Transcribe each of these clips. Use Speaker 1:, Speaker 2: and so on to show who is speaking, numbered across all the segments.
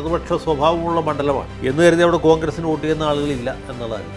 Speaker 1: ഇടതുപക്ഷ സ്വഭാവമുള്ള മണ്ഡലമാണ്. എന്ന് കരുതി അവിടെ കോൺഗ്രസിന് വോട്ട് ചെയ്യുന്ന ആളുകളില്ല എന്നുള്ളതല്ല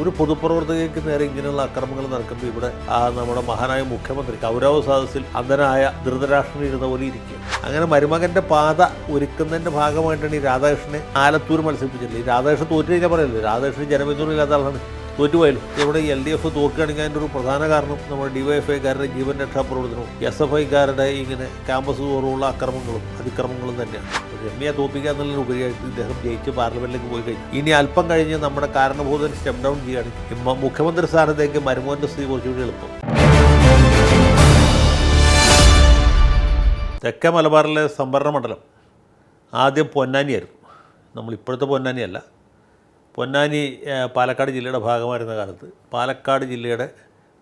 Speaker 1: ഒരു പൊതുപ്രവർത്തകയ്ക്ക് നേരെ ഇങ്ങനെയുള്ള അക്രമങ്ങൾ നടക്കുമ്പോൾ ഇവിടെ ആ നമ്മുടെ മഹാനായ മുഖ്യമന്ത്രി കൗരവ സദസ്സിൽ അന്ധനായ ധൃതരാഷ്ട്രൻ ഇരുന്ന പോലെ ഇരിക്കും അങ്ങനെ മരുമകന്റെ പാത ഒരുക്കുന്നതിന്റെ ഭാഗമായിട്ടാണ് ഈ രാധാകൃഷ്ണനെ ആലത്തൂർ മത്സരിപ്പിച്ചിട്ടുള്ളത്. ഈ രാധാകൃഷ്ണൻ തോറ്റു കഴിഞ്ഞാൽ പറയല്ലോ? രാധാകൃഷ്ണൻ ഇല്ലാത്ത ആളാണ്. തോറ്റുപോയാലും ഇവിടെ എൽ ഡി എഫ് തോക്കുകയാണെങ്കിൽ അതിന്റെ ഒരു പ്രധാന കാരണം നമ്മുടെ ഡിവൈഎഫ്ഐക്കാരുടെ ജീവൻ രക്ഷാപ്രവർത്തനവും എസ് എഫ് ഐക്കാരുടെ ഇങ്ങനെ ക്യാമ്പസ് തോറുമുള്ള അക്രമങ്ങളും അതിക്രമങ്ങളും തന്നെയാണ്. രമ്യ തോപ്പിക്കുക എന്നുള്ളതിന് ഉപരിയായിട്ട് ഇദ്ദേഹം ജയിച്ച് പാർലമെന്റിലേക്ക് പോയി കഴിഞ്ഞു. ഇനി അല്പം കഴിഞ്ഞ് നമ്മുടെ കാരണഭൂതൻ സ്റ്റെപ്പ് ഡൗൺ ചെയ്യുകയാണെങ്കിൽ മുഖ്യമന്ത്രി സ്ഥാനത്തേക്ക് മരുമോന്റെ സ്ഥിതി കുറച്ചുകൂടി എളുപ്പം. തെക്കേ മലബാറിലെ സംവരണ മണ്ഡലം. ആദ്യം പൊന്നാനിയായിരുന്നു. നമ്മൾ ഇപ്പോഴത്തെ പൊന്നാനിയല്ല. പൊന്നാനി പാലക്കാട് ജില്ലയുടെ ഭാഗമായിരുന്ന കാലത്ത് പാലക്കാട് ജില്ലയുടെ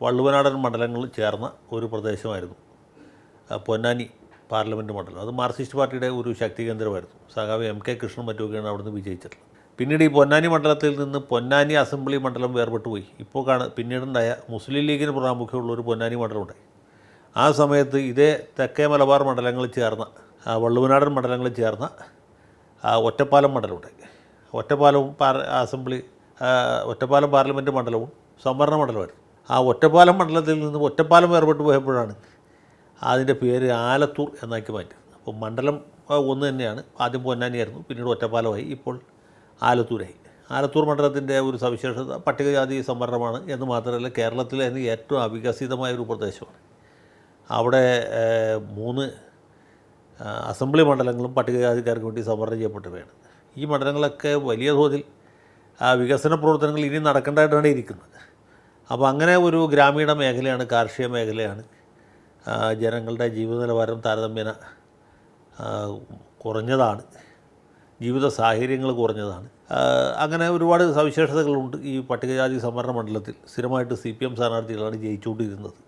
Speaker 1: വള്ളുവനാടൻ മണ്ഡലങ്ങൾ ചേർന്ന ഒരു പ്രദേശമായിരുന്നു. പൊന്നാനി പാർലമെന്റ് മണ്ഡലം. അത് മാർക്സിസ്റ്റ് പാർട്ടിയുടെ ഒരു ശക്തി കേന്ദ്രമായിരുന്നു. സഖാവ് എം കെ കൃഷ്ണൻ മറ്റുമൊക്കെയാണ് അവിടുന്ന് വിജയിച്ചിട്ടുള്ളത്. പിന്നീട് ഈ പൊന്നാനി മണ്ഡലത്തിൽ നിന്ന് പൊന്നാനി അസംബ്ലി മണ്ഡലം വേർപെട്ട് പോയി. ഇപ്പോൾ കാണ പിന്നീടുണ്ടായ മുസ്ലിം ലീഗിന് പ്രാമുഖ്യമുള്ള ഒരു പൊന്നാനി മണ്ഡലം ഉണ്ടായി ആ സമയത്ത് ഇതേ തെക്കേ മലബാർ മണ്ഡലങ്ങൾ ചേർന്ന വള്ളുവനാടൻ മണ്ഡലങ്ങൾ ചേർന്ന ഒറ്റപ്പാലം മണ്ഡലമുണ്ടായി. ഒറ്റപ്പാലവും പാർ അസംബ്ലി ഒറ്റപ്പാലം പാർലമെന്റ് മണ്ഡലവും സംവരണ മണ്ഡലമായിരുന്നു. ആ ഒറ്റപ്പാലം മണ്ഡലത്തിൽ നിന്ന് ഒറ്റപ്പാലം വേർപെട്ട് പോയപ്പോഴാണ് അതിന്റെ പേര് ആലത്തൂർ എന്നാക്കി മാറ്റിയത്. അപ്പോൾ മണ്ഡലം ഒന്ന് തന്നെയാണ്. ആദ്യം പൊന്നാനിയായിരുന്നു പിന്നീട് ഒറ്റപ്പാലമായി ഇപ്പോൾ ആലത്തൂരായി. ആലത്തൂർ മണ്ഡലത്തിന്റെ ഒരു സവിശേഷത പട്ടികജാതി സംവരണമാണ് എന്ന് മാത്രമല്ല കേരളത്തിലെ തന്നെ ഏറ്റവും അവികസിതമായ ഒരു പ്രദേശമാണ്. അവിടെ മൂന്ന് അസംബ്ലി മണ്ഡലങ്ങളും പട്ടികജാതിക്കാർക്ക് വേണ്ടി സംവരണം ചെയ്യപ്പെട്ടവയാണ്. ഈ മണ്ഡലങ്ങളൊക്കെ വലിയ തോതിൽ വികസന പ്രവർത്തനങ്ങൾ ഇനി നടക്കേണ്ടതായിട്ടാണ് ഇരിക്കുന്നത്. അപ്പോൾ അങ്ങനെ ഒരു ഗ്രാമീണ മേഖലയാണ് കാർഷിക മേഖലയാണ്. ജനങ്ങളുടെ ജീവിത നിലവാരം താരതമ്യേന കുറഞ്ഞതാണ്. ജീവിത സാഹചര്യങ്ങൾ കുറഞ്ഞതാണ്. അങ്ങനെ ഒരുപാട് സവിശേഷതകളുണ്ട്. ഈ പട്ടികജാതി സംവരണ മണ്ഡലത്തിൽ സ്ഥിരമായിട്ട് സി പി എം സ്ഥാനാർത്ഥികളാണ് ജയിച്ചുകൊണ്ടിരുന്നത്.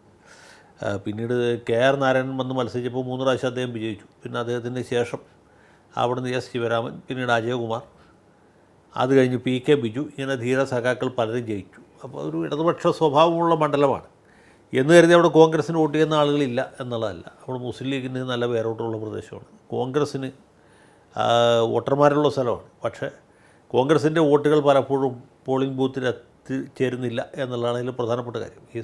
Speaker 1: പിന്നീട് കെ ആർ നാരായണൻ വന്ന് മത്സരിച്ചപ്പോൾ മൂന്ന് പ്രാവശ്യം അദ്ദേഹം വിജയിച്ചു. പിന്നെ അദ്ദേഹത്തിന് ശേഷം അവിടുന്ന് എസ് ശിവരാമൻ പിന്നീട് അജയകുമാർ അത് കഴിഞ്ഞ് പി കെ ബിജു ഇങ്ങനെ ധീര സഖാക്കൾ പലരും ജയിച്ചു. അപ്പോൾ ഒരു ഇടതുപക്ഷ സ്വഭാവമുള്ള മണ്ഡലമാണ്. എന്ന് കരുതി അവിടെ കോൺഗ്രസ്സിന് വോട്ട് ചെയ്യുന്ന ആളുകളില്ല എന്നുള്ളതല്ല. അവിടെ മുസ്ലിം ലീഗിന് നല്ല വേറോട്ടുള്ള പ്രദേശമാണ്. കോൺഗ്രസ്സിന് വോട്ടർമാരുള്ള സ്ഥലമാണ്. പക്ഷേ കോൺഗ്രസിന്റെ വോട്ടുകൾ പലപ്പോഴും പോളിംഗ് ബൂത്തിൽ എത്തിച്ചേരുന്നില്ല എന്നുള്ളതാണ് അതിൽ പ്രധാനപ്പെട്ട കാര്യം. ഈ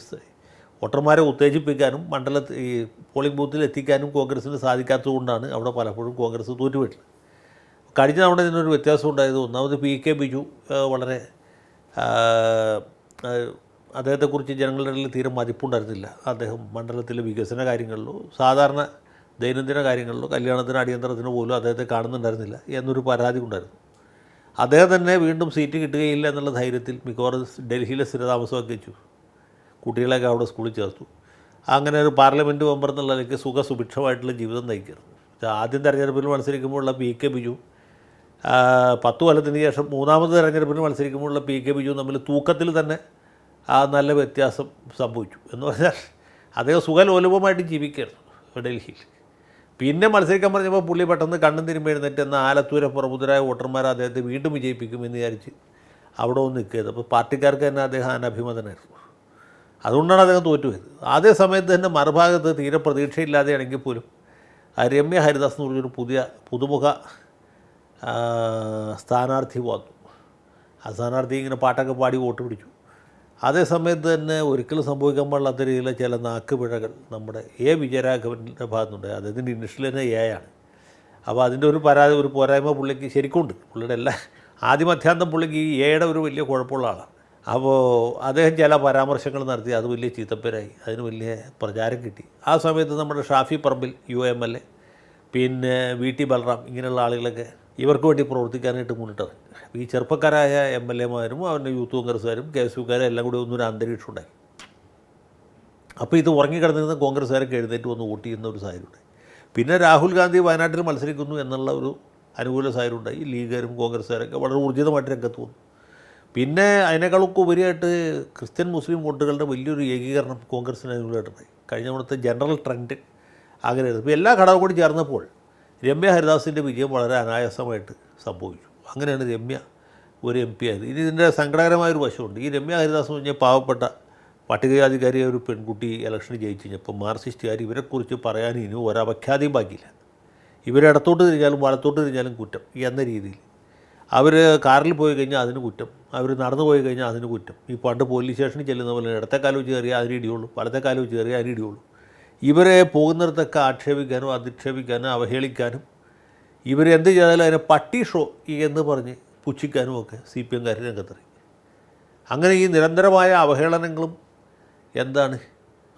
Speaker 1: വോട്ടർമാരെ ഉത്തേജിപ്പിക്കാനും മണ്ഡലത്തിൽ ഈ പോളിംഗ് ബൂത്തിൽ എത്തിക്കാനും കോൺഗ്രസ്സിന് സാധിക്കാത്തതുകൊണ്ടാണ് അവിടെ പലപ്പോഴും കോൺഗ്രസ് തോറ്റുപോയിട്ടുള്ളത്. കഴിഞ്ഞ തവണ ഇതിനൊരു വ്യത്യാസം ഉണ്ടായത് ഒന്നാമത് പി കെ ബിജു വളരെ അദ്ദേഹത്തെക്കുറിച്ച് ജനങ്ങളുടെ ഇടയിൽ തീരെ മതിപ്പുണ്ടായിരുന്നില്ല. അദ്ദേഹം മണ്ഡലത്തിലെ വികസന കാര്യങ്ങളിലോ സാധാരണ ദൈനംദിന കാര്യങ്ങളിലോ കല്യാണത്തിന് അടിയന്തരത്തിന് പോലും അദ്ദേഹത്തെ കാണുന്നുണ്ടായിരുന്നില്ല എന്നൊരു പരാതി ഉണ്ടായിരുന്നു. അദ്ദേഹം തന്നെ വീണ്ടും സീറ്റ് കിട്ടുകയില്ല എന്നുള്ള ധൈര്യത്തിൽ മിക്കവാറും ഡൽഹിയിലെ സ്ഥിരതാമസമൊക്കെ വെച്ചു. കുട്ടികളെയൊക്കെ അവിടെ സ്കൂളിൽ ചേർത്തു. അങ്ങനെ ഒരു പാർലമെന്റ് മെമ്പർ എന്നുള്ള നിലയ്ക്ക് സുഖസുഭിക്ഷമായിട്ടുള്ള ജീവിതം നയിക്കുന്നു. ആദ്യം തെരഞ്ഞെടുപ്പിൽ മത്സരിക്കുമ്പോഴുള്ള പി കെ ബിജു പത്ത് കൊല്ലത്തിന് ശേഷം മൂന്നാമത് തെരഞ്ഞെടുപ്പിൽ മത്സരിക്കുമ്പോഴുള്ള പി കെ ബിജു തമ്മിൽ തൂക്കത്തിൽ തന്നെ ആ നല്ല വ്യത്യാസം സംഭവിച്ചു എന്ന് പറഞ്ഞാൽ അദ്ദേഹം സുഖലോലുപമായിട്ട് ജീവിക്കുകയായിരുന്നു ഡൽഹിയിൽ. പിന്നെ മത്സരിക്കാൻ പറഞ്ഞപ്പോൾ പുള്ളി പെട്ടെന്ന് കണ്ണും തിരുമ്പി എഴുന്നേറ്റ് എന്ന ആലത്തൂരെ പ്രബുദ്ധരായ വോട്ടർമാർ അദ്ദേഹത്തെ വീണ്ടും വിജയിപ്പിക്കുമെന്ന് വിചാരിച്ച് അവിടെ ഒന്ന് നിൽക്കുകയത് അപ്പോൾ പാർട്ടിക്കാർക്ക് തന്നെ അദ്ദേഹം അനഭിമതനായിരുന്നു. അതുകൊണ്ടാണ് അദ്ദേഹം തോറ്റുപോയത്. അതേ സമയത്ത് തന്നെ മറുഭാഗത്ത് തീരെ പ്രതീക്ഷയില്ലാതെയാണെങ്കിൽ പോലും രമ്യ ഹരിദാസ് എന്ന് പറഞ്ഞൊരു പുതിയ പുതുമുഖ സ്ഥാനാർത്ഥി വന്നു. ആ സ്ഥാനാർത്ഥി ഇങ്ങനെ പാട്ടൊക്കെ പാടി വോട്ട് പിടിച്ചു. അതേ സമയത്ത് തന്നെ ഒരിക്കലും സംഭവിക്കാൻ പാടില്ലാത്ത രീതിയിലെ ചില നാക്കുപിഴകൾ നമ്മുടെ എ വിജയരാഘവന്റെ ഭാഗത്തുണ്ട്. അദ്ദേഹത്തിന്റെ ഇനിഷ്യൽ തന്നെ എ ആണ്. അപ്പോൾ അതിന്റെ ഒരു പരാതി ഒരു പോരായ്മ പുള്ളിക്ക് ശരിക്കുണ്ട് പുള്ളിയുടെ എല്ലാ ആദ്യമധ്യാന്തം പുള്ളിക്ക് ഈ എയുടെ ഒരു വലിയ കുഴപ്പമുള്ള ആളാണ്. അപ്പോൾ അദ്ദേഹം ചില പരാമർശങ്ങൾ നടത്തി. അത് വലിയ ചീത്തപ്പേരായി. അതിന് വലിയ പ്രചാരം കിട്ടി. ആ സമയത്ത് നമ്മുടെ Shafi Parambil U M L A പിന്നെ വി ടി ബലറാം ഇങ്ങനെയുള്ള ആളുകളൊക്കെ ഇവർക്ക് വേണ്ടി പ്രവർത്തിക്കാനായിട്ട് മുന്നിട്ടത്. ഈ ചെറുപ്പക്കാരായ എം എൽ എമാരും അവരുടെ യൂത്ത് കോൺഗ്രസ്സുകാരും കെ എസ് യുക്കാരും എല്ലാം കൂടി ഒന്നൊരു അന്തരീക്ഷം ഉണ്ടായി. അപ്പോൾ ഇത് ഉറങ്ങിക്കിടന്നിരുന്ന കോൺഗ്രസ്സുകാരൊക്കെ എഴുന്നേറ്റ് വന്ന് വോട്ട് ചെയ്യുന്ന ഒരു സാഹചര്യം ഉണ്ടായി. പിന്നെ രാഹുൽ ഗാന്ധി വയനാട്ടിൽ മത്സരിക്കുന്നു എന്നുള്ള ഒരു അനുകൂല സാഹചര്യം ഉണ്ടായി. ലീഗുകാരും കോൺഗ്രസ്സുകാരൊക്കെ വളരെ ഊർജിതമായിട്ട് രംഗത്ത് വന്നു. പിന്നെ അതിനേക്കാളൊക്കെ ഉപരിയായിട്ട് ക്രിസ്ത്യൻ മുസ്ലിം വോട്ടുകളുടെ വലിയൊരു ഏകീകരണം കോൺഗ്രസിന് അനുകൂലമായിട്ടുണ്ടായി കഴിഞ്ഞ തവണത്തെ ജനറൽ ട്രെൻഡ് അങ്ങനെയായിരുന്നു. ഇപ്പോൾ എല്ലാ ഘടകവും കൂടി ചേർന്നപ്പോൾ രമ്യ ഹരിദാസിന്റെ വിജയം വളരെ അനായാസമായിട്ട് സംഭവിച്ചു. അങ്ങനെയാണ് രമ്യ ഒരു എം പി ആയത്. ഇനി ഇതിന്റെ സങ്കടകരമായൊരു വശമുണ്ട്. ഈ രമ്യ ഹരിദാസ് എന്ന് പറഞ്ഞാൽ പാവപ്പെട്ട പട്ടികജാതിക്കാരിയായ ഒരു പെൺകുട്ടി ഇലക്ഷന് ജയിച്ചു കഴിഞ്ഞപ്പോൾ മാർക്സിസ്റ്റുകാർ ഇവരെക്കുറിച്ച് പറയാൻ ഇനി ഒരപഖ്യാതിയും ബാക്കിയില്ല. ഇവരെ ഇടത്തോട്ട് തിരിഞ്ഞാലും വലത്തോട്ട് തിരിഞ്ഞാലും കുറ്റം എന്ന രീതിയിൽ അവർ കാറിൽ പോയി കഴിഞ്ഞാൽ അതിന് കുറ്റം. അവർ നടന്നു പോയി കഴിഞ്ഞാൽ അതിന് കുറ്റം. ഈ പണ്ട് പോലീസ് സ്റ്റേഷനിൽ ചെല്ലുന്ന പോലെ ഇടത്തെ കാലം വെച്ച് കയറിയാൽ അതിന് ഇടിയുള്ളൂ. വലത്തെ കാലം വെച്ച് കയറിയാൽ അതിന് ഇടിയുള്ളൂ. ഇവരെ പോകുന്നിടത്തൊക്കെ ആക്ഷേപിക്കാനും അധിക്ഷേപിക്കാനും അവഹേളിക്കാനും ഇവരെന്ത് ചെയ്താലും അതിനെ പട്ടി ഷോ എന്ന് പറഞ്ഞ് പുച്ഛിക്കാനും ഒക്കെ സി പി എംകാർ രംഗത്തിറങ്ങി അങ്ങനെ ഈ നിരന്തരമായ അവഹേളനങ്ങളും എന്താണ്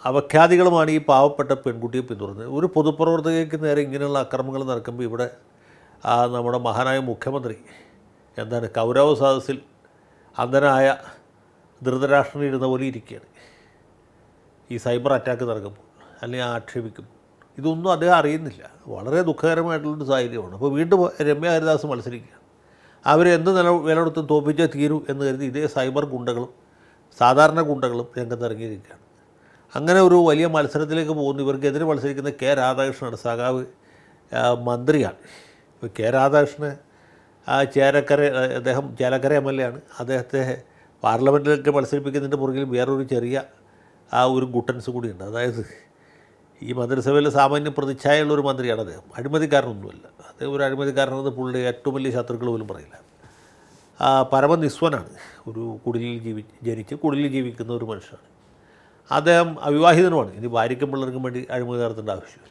Speaker 1: അവഖ്യാതികളുമാണ് ഈ പാവപ്പെട്ട പെൺകുട്ടിയെ പിന്തുടരുന്നത് ഒരു പൊതുപ്രവർത്തകയ്ക്ക് നേരെ ഇങ്ങനെയുള്ള അക്രമങ്ങൾ നടക്കുമ്പോൾ ഇവിടെ നമ്മുടെ മഹാനായ മുഖ്യമന്ത്രി എന്താണ് കൗരവ സദസ്സിൽ അന്ധനായ ധൃതരാഷ്ട്രൻ ഇരുന്ന പോലെ ഇരിക്കുകയാണ്. ഈ സൈബർ അറ്റാക്ക് നടക്കുമ്പോൾ അല്ലെങ്കിൽ ആക്ഷേപിക്കും ഇതൊന്നും അദ്ദേഹം അറിയുന്നില്ല. വളരെ ദുഃഖകരമായിട്ടുള്ളൊരു സാഹചര്യമാണ്. അപ്പോൾ വീണ്ടും രമ്യ ഹരിദാസ് മത്സരിക്കുകയാണ്. അവരെന്ത് നില വില കൊടുത്ത് തോപ്പിച്ചേ തീരൂ എന്ന് കരുതി ഇതേ സൈബർ ഗുണ്ടകളും സാധാരണ ഗുണ്ടകളും രംഗത്തിറങ്ങിയിരിക്കുകയാണ് അങ്ങനെ ഒരു വലിയ മത്സരത്തിലേക്ക് പോകുന്നു. ഇവർക്കെതിരെ മത്സരിക്കുന്ന കെ രാധാകൃഷ്ണനാണ് സഖാവ് മന്ത്രിയാണ്. ഇപ്പോൾ കെ രാധാകൃഷ്ണന് ആ ചേലക്കര അദ്ദേഹം ചേലക്കര എം എൽ എ ആണ്. അദ്ദേഹത്തെ പാർലമെന്റിലേക്ക് മത്സരിപ്പിക്കുന്നതിന്റെ പുറകിൽ വേറൊരു ചെറിയ ആ ഒരു ഗുട്ടൻസ് കൂടിയുണ്ട്. അതായത് ഈ മന്ത്രിസഭയിൽ സാമാന്യ പ്രതിച്ഛായുള്ള ഒരു മന്ത്രിയാണ് അദ്ദേഹം. അഴിമതിക്കാരനൊന്നുമല്ല. അദ്ദേഹം ഒരു അഴിമതിക്കാരനെന്ന് പുള്ളി ഏറ്റവും വലിയ ശത്രുക്കൾ പോലും പറയില്ല. പരമനിസ്വനാണ് ഒരു കുടിലിൽ ജീവി ജനിച്ച് കുടിലിൽ ജീവിക്കുന്ന ഒരു മനുഷ്യനാണ്. അദ്ദേഹം അവിവാഹിതനുമാണ്. ഇനി ഭാര്യയ്ക്കും പിള്ളേർക്കും വേണ്ടി അഴിമതി നടത്തേണ്ട ആവശ്യമില്ല.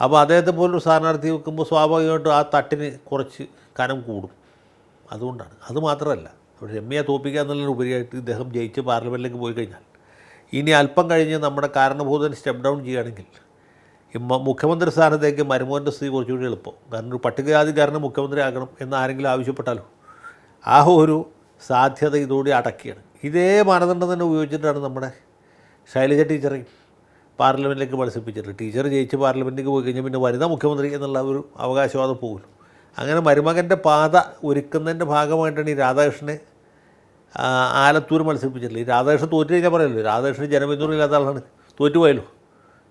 Speaker 1: അപ്പോൾ അദ്ദേഹത്തെ പോലൊരു സ്ഥാനാർത്ഥി വെക്കുമ്പോൾ സ്വാഭാവികമായിട്ടും ആ തട്ടിന് കുറച്ച് കനം കൂടും. അതുകൊണ്ടാണ്. അതുമാത്രമല്ല അവിടെ രമ്യയെ തോപ്പിക്കുക എന്നുള്ളതിന് ഉപരിയായിട്ട് ഇദ്ദേഹം ജയിച്ച് പാർലമെന്റിലേക്ക് പോയി കഴിഞ്ഞാൽ ഇനി അല്പം കഴിഞ്ഞ് നമ്മുടെ കാരണഭൂതൻ സ്റ്റെപ്പ് ഡൗൺ ചെയ്യുകയാണെങ്കിൽ മുഖ്യമന്ത്രി സ്ഥാനത്തേക്ക് മരുമോന്റെ സ്ഥിതി കുറച്ചുകൂടി എളുപ്പം. കാരണം ഒരു പട്ടികജാതിക്കാരനെ മുഖ്യമന്ത്രി ആക്കണം എന്ന് ആരെങ്കിലും ആവശ്യപ്പെട്ടാലോ? ആ ഒരു സാധ്യത ഇതോടെ അടക്കിയാണ്. ഇതേ മാനദണ്ഡം തന്നെ ഉപയോഗിച്ചിട്ടാണ് നമ്മുടെ ശൈലജ ടീച്ചറെയും പാർലമെന്റിലേക്ക് മത്സരിപ്പിച്ചിട്ടുള്ളത്. ടീച്ചർ ജയിച്ച് പാർലമെന്റിലേക്ക് പോയി കഴിഞ്ഞാൽ പിന്നെ വനിതാ മുഖ്യമന്ത്രി എന്നുള്ള ഒരു അവകാശവാദം പോകുമല്ലോ അങ്ങനെ മരുമകന്റെ പാത ഒരുക്കുന്നതിന്റെ ഭാഗമായിട്ടാണ് ഈ രാധാകൃഷ്ണനെ ആലത്തൂർ മത്സരിപ്പിച്ചിട്ടില്ല ഈ രാധാകൃഷ്ണൻ തോറ്റു കഴിഞ്ഞാൽ പറയല്ലോ രാധാകൃഷ്ണൻ ജനപിന്തുണ ഇല്ലാത്ത ആളാണ്. തോറ്റുപോയല്ലോ.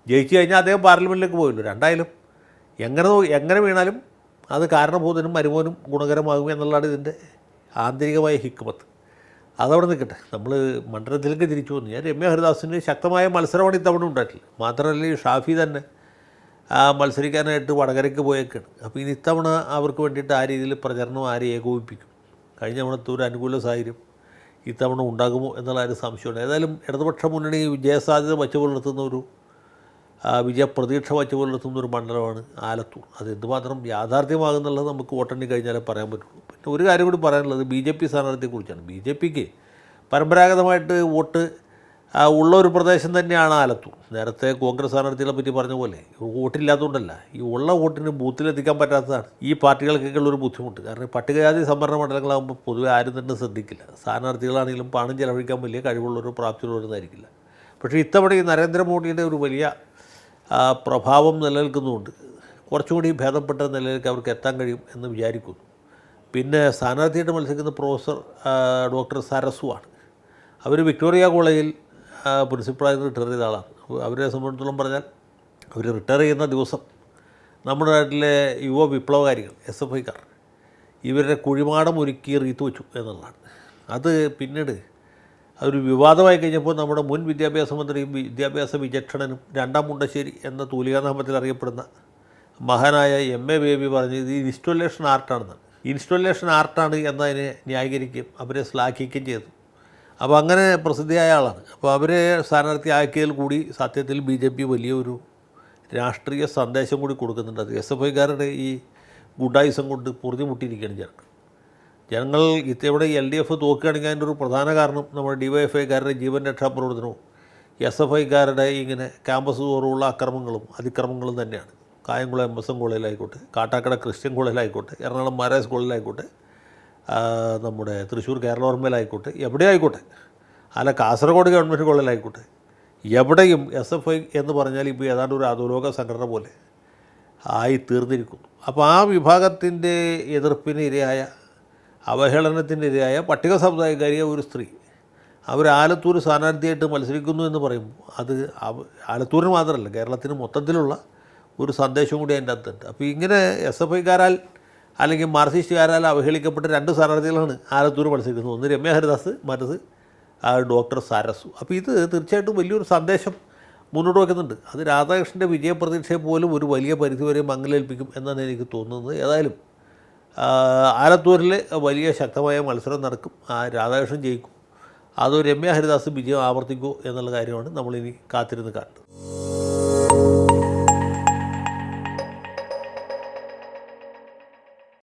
Speaker 1: ജയിച്ചു കഴിഞ്ഞാൽ അദ്ദേഹം പാർലമെന്റിലേക്ക് പോയല്ലോ. രണ്ടായാലും എങ്ങനെ എങ്ങനെ വീണാലും അത് കാരണഭൂതനും മരുമോനും ഗുണകരമാകും എന്നുള്ളതാണ് ഇതിന്റെ ആന്തരികമായ ഹിക്മത്ത്. അതവിടെ നിൽക്കട്ടെ. നമ്മൾ മണ്ഡലത്തിലേക്ക് തിരിച്ചു വന്നു. ഞാൻ രമ്യ ഹരിദാസിന് ശക്തമായ മത്സരമാണ് ഇത്തവണ ഉണ്ടായിട്ടില്ല മാത്രമല്ല ഷാഫി തന്നെ മത്സരിക്കാനായിട്ട് വടകരയ്ക്ക് പോയേക്കാണ്. അപ്പോൾ ഇനി ഇത്തവണ അവർക്ക് വേണ്ടിയിട്ട് ആ രീതിയിൽ പ്രചരണം ആരെ ഏകോപിപ്പിക്കും? കഴിഞ്ഞ തവണത്തെ ഒരു അനുകൂല സാഹചര്യം ഇത്തവണ ഉണ്ടാകുമോ എന്നുള്ള ഒരു സംശയമാണ് ഏതായാലും ഇടതുപക്ഷ മുന്നണി വിജയസാധ്യത വച്ചു പുലർത്തുന്ന ഒരു വിജയപ്രതീക്ഷ വച്ചു പുലർത്തുന്ന ഒരു മണ്ഡലമാണ് ആലത്തൂർ. അത് എന്തുമാത്രം യാഥാർത്ഥ്യമാകുന്നുള്ളത് നമുക്ക് വോട്ടെണ്ണി കഴിഞ്ഞാലേ പറയാൻ പറ്റുള്ളൂ. പിന്നെ ഒരു കാര്യം കൂടി പറയാനുള്ളത് ബി ജെ പി സ്ഥാനാർത്ഥിയെക്കുറിച്ചാണ്. ബി ജെ പിക്ക് പരമ്പരാഗതമായിട്ട് വോട്ട് ഉള്ള ഒരു പ്രദേശം തന്നെയാണ് ആലത്തൂർ. നേരത്തെ കോൺഗ്രസ് സ്ഥാനാർത്ഥികളെ പറ്റി പറഞ്ഞ പോലെ വോട്ടില്ലാത്തതുകൊണ്ടല്ല ഈ ഉള്ള വോട്ടിന് ബൂത്തിലെത്തിക്കാൻ പറ്റാത്തതാണ്. ഈ പാർട്ടികൾക്കൊക്കെയുള്ള ഒരു ബുദ്ധിമുട്ട്. കാരണം പട്ടികജാതി സംവരണ മണ്ഡലങ്ങളാകുമ്പോൾ പൊതുവെ ആരും തന്നെ ശ്രദ്ധിക്കില്ല. സ്ഥാനാർത്ഥികളാണെങ്കിലും പണം ചെലവഴിക്കാൻ വലിയ കഴിവുള്ളൊരു പ്രാപ്തിയുള്ളവരെന്നായിരിക്കില്ല പക്ഷേ ഇത്തവണ ഈ നരേന്ദ്രമോദിയുടെ ഒരു വലിയ പ്രഭാവം നിലനിൽക്കുന്നുണ്ട്. കുറച്ചുകൂടി ഭേദപ്പെട്ട നിലയിലേക്ക് അവർക്ക് എത്താൻ കഴിയും എന്ന് വിചാരിക്കുന്നു. പിന്നെ സ്ഥാനാർത്ഥിയായിട്ട് മത്സരിക്കുന്ന പ്രൊഫസർ ഡോക്ടർ സരസുവാണ്. അവർ വിക്ടോറിയ കോളേജിൽ ആ, പ്രിൻസിപ്പളായി റിട്ടയർ ചെയ്ത ആളാണ് അവരെ സംബന്ധിച്ചിടത്തോളം പറഞ്ഞാൽ അവർ റിട്ടയർ ചെയ്യുന്ന ദിവസം നമ്മുടെ നാട്ടിലെ യുവ വിപ്ലവകാരികൾ എസ് എഫ് ഐക്കാർ ഇവരുടെ കുഴിമാടം ഒരുക്കി റീത്ത് വെച്ചു എന്നുള്ളതാണ്. അത് പിന്നീട് അതൊരു വിവാദമായി കഴിഞ്ഞപ്പോൾ നമ്മുടെ മുൻ വിദ്യാഭ്യാസ മന്ത്രിയും വിദ്യാഭ്യാസ വിചക്ഷണനും രണ്ടാം മുണ്ടശ്ശേരി എന്ന തൂലികാനാമത്തിൽ അറിയപ്പെടുന്ന മഹാനായ എം എ ബേബി പറഞ്ഞത് ഇത് ഇൻസ്റ്റലേഷൻ ആർട്ടാണെന്നാണ്. ഇൻസ്റ്റലേഷൻ ആർട്ടാണ് എന്നതിനെ ന്യായീകരിക്കുകയും അവരെ ശ്ലാഘിക്കുകയും ചെയ്തു. അപ്പോൾ അങ്ങനെ പ്രസിദ്ധിയായ ആളാണ്. അപ്പോൾ അവരെ സ്ഥാനാർത്ഥിയാക്കിയതിൽ കൂടി സത്യത്തിൽ ബി ജെ പി വലിയൊരു രാഷ്ട്രീയ സന്ദേശം കൂടി കൊടുക്കുന്നുണ്ട്. അത് എസ് എഫ് ഐക്കാരുടെ ഈ ഗുഡായിസം കൊണ്ട് പൊറുതിമുട്ടിയിരിക്കുകയാണ് ജനങ്ങൾ. ജനങ്ങൾ ഇത്തവണ എൽ ഡി എഫ് തോക്കുകയാണെങ്കിൽ അതിന്റെ ഒരു പ്രധാന കാരണം നമ്മുടെ ഡി വൈ എഫ് ഐക്കാരുടെ ജീവൻ രക്ഷാ പ്രവർത്തനവും എസ് എഫ് ഐക്കാരുടെ ഇങ്ങനെ ക്യാമ്പസ് തോറുള്ള അക്രമങ്ങളും അതിക്രമങ്ങളും തന്നെയാണ്. കായംകുളം എം എസ് എം കോളേജിലായിക്കോട്ടെ കാട്ടാക്കട ക്രിസ്ത്യൻ കോളേജിലായിക്കോട്ടെ എറണാകുളം മാരാസ് കോളേജിലായിക്കോട്ടെ നമ്മുടെ തൃശ്ശൂർ കേരള ഓർമ്മയിലായിക്കോട്ടെ എവിടെ ആയിക്കോട്ടെ അല്ല കാസർഗോഡ് ഗവൺമെന്റ് കോളേജിലായിക്കോട്ടെ എവിടെയും എസ് എഫ് ഐ എന്ന് പറഞ്ഞാൽ ഇപ്പോൾ ഏതാണ്ട് ഒരു അധോലോക സംഘടന പോലെ ആയി തീർന്നിരിക്കുന്നു അപ്പോൾ ആ വിഭാഗത്തിന്റെ എതിർപ്പിന് ഇരയായ അവഹേളനത്തിന്റെ ഇരയായ പട്ടിക സമുദായക്കാരിയ ഒരു സ്ത്രീ അവർ ആലത്തൂർ സ്ഥാനാർത്ഥിയായിട്ട് മത്സരിക്കുന്നു എന്ന് പറയുമ്പോൾ അത് ആലത്തൂരിന് മാത്രമല്ല കേരളത്തിന് മൊത്തത്തിലുള്ള ഒരു സന്ദേശം കൂടി അതിന്റെ അകത്തുണ്ട്. അപ്പോൾ ഇങ്ങനെ എസ് എഫ് ഐക്കാരാൽ അല്ലെങ്കിൽ മാർക്സിസ്റ്റുകാരാൽ അവഹേളിക്കപ്പെട്ട രണ്ട് സ്ഥാനാർത്ഥികളാണ് ആലത്തൂർ മത്സരിക്കുന്നത്. ഒന്ന് രമ്യ ഹരിദാസ് മറ്റത് ഡോക്ടർ സാരസു അപ്പോൾ ഇത് തീർച്ചയായിട്ടും വലിയൊരു സന്ദേശം മുന്നോട്ട് വയ്ക്കുന്നുണ്ട്. അത് രാധാകൃഷ്ണന്റെ വിജയപ്രതീക്ഷയെ പോലും ഒരു വലിയ പരിധിവരെ മങ്ങലേൽപ്പിക്കും എന്നാണ് എനിക്ക് തോന്നുന്നത്. ഏതായാലും ആലത്തൂരിൽ വലിയ ശക്തമായ മത്സരം നടക്കും. ആ രാധാകൃഷ്ണൻ ജയിക്കും. അതോ രമ്യ ഹരിദാസ് വിജയം ആവർത്തിക്കുമോ എന്നുള്ള കാര്യമാണ് നമ്മളിനി കാത്തിരുന്ന് കാണുന്നത്.